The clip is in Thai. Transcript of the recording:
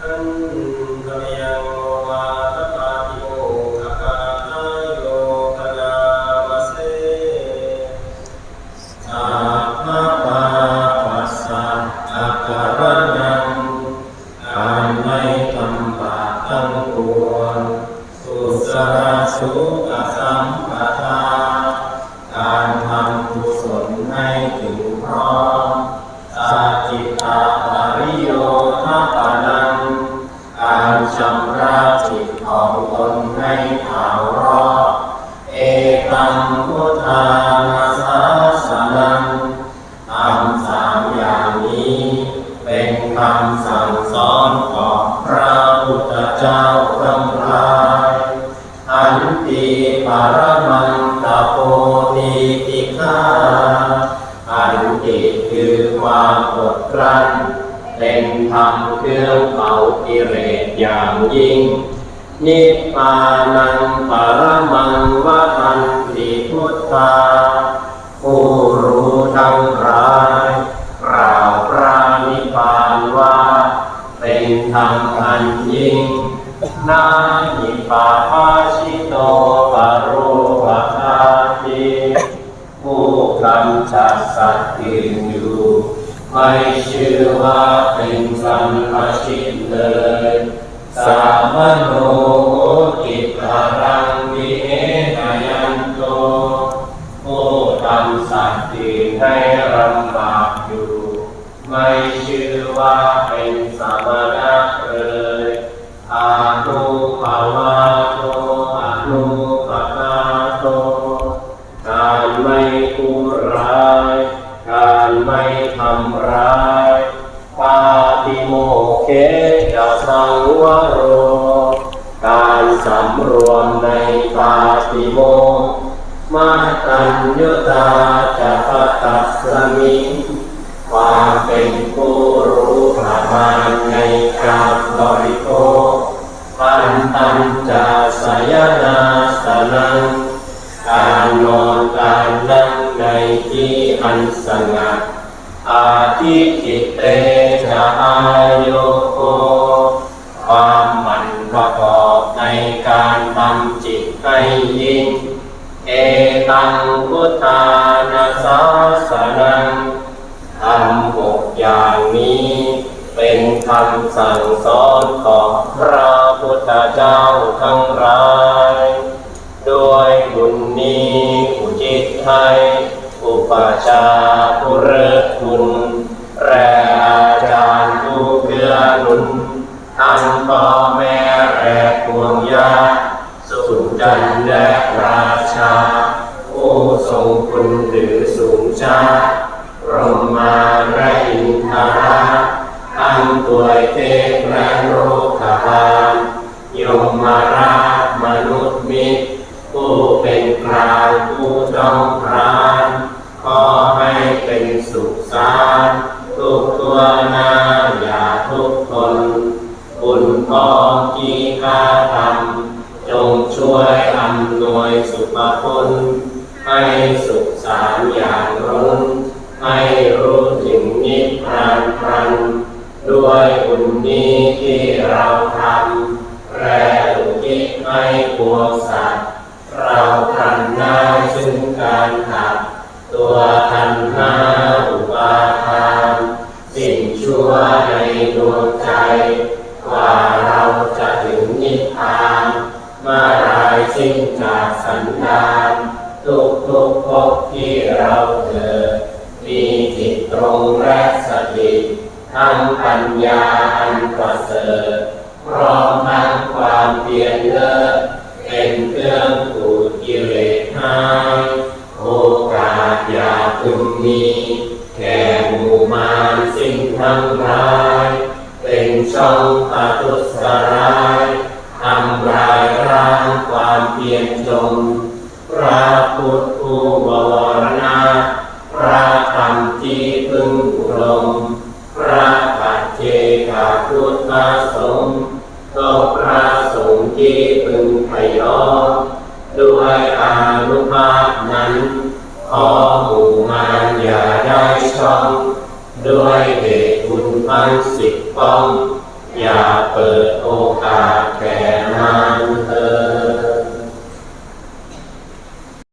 สสัพพะปาปัสสะอาการนังการไม่ทำบาปทั้งปวงสุสราสุขสัม ความอดกลั้นเป็นธรรมเครื่องเผากิเลสอย่างยิ่ง นิพพานังปรมังวะอันติพุทธาผู้รู้ทั้งหลายกล่าวพระนิพพานว่า เป็นธรรมอันยิ่งนาหิปาภาชิโตปโรวะคาติผู้กำจัดสัตว์อื่นอยู่ ไม่ชื่อว่าเป็นสัมภชิตเลย สามโนโหติตารังวิเอหนายันโตโอตัมสัตติให้รำบากอยู่ ไม่ชื่อว่า ไม่ทำร้ายปาติโมเขจะสังวโร การสำรวมในปาติโมมาตัญญตาจะปตัสมิงความเป็นผู้รู้ประมาณในการบริโภคปันตัญจะสยนาสนังการนอนการนั่ง ในที่อันสงัดอาทิจิตเตจะอายุโกความมันประกอบในการทำจิตให้ยิ่ง เอตังพุทธานาสาสนังทำหกอย่างนี้ เป็นคำสั่งสอนของพระพุทธเจ้าทั้งหลาย ด้วยบุญนี้อุจิตไทยอุปชาผู้เลิศคุณและอาจารย์ผู้เกื้อหนุนทั้งพ่อแม่และพวงญาสุจันทร์และราชาผู้ทรงคุณหรือสูงชาพรหมาและอินทราทั้งตัวเทพและโลกบาลยมมาราชมนุษย์มิตร เป็นกลางผู้ต้องพรานขอให้เป็นสุขสารทุกตัวนาอย่าทุกคนบุญพอที่ข้าทำจงช่วยอำนวยสุภพลให้สุขสารอย่างร้นให้รู้ถึงนิพพานพรันด้วยบุญนี้ที่เราทำและอุทิศให้วสัตว์เรา กว่าเราจะถึงนิพพานเมื่อไรสิ้นจากสันดานทุกทุกภพที่เราเกิดมีจิตตรงและสติทั้งปัญญาอันประเสริฐพร้อมทั้งความเพียรเลิศ เป็นช่องปัทุสร้ายทำลายร่างความเพียรจงพระพุทธูบวรณาพระธรรมที่พึงอุดมพระปัจเจกาพุทธสงฆ์ก็พระสงฆ์ที่พึงพยอมด้วยอานุภาพนั้นขอหูมารอย่าได้ช่อง ด้วยเดชบุญพันสิบป้อง อย่าเปิดโอกาสแก่มันเธอ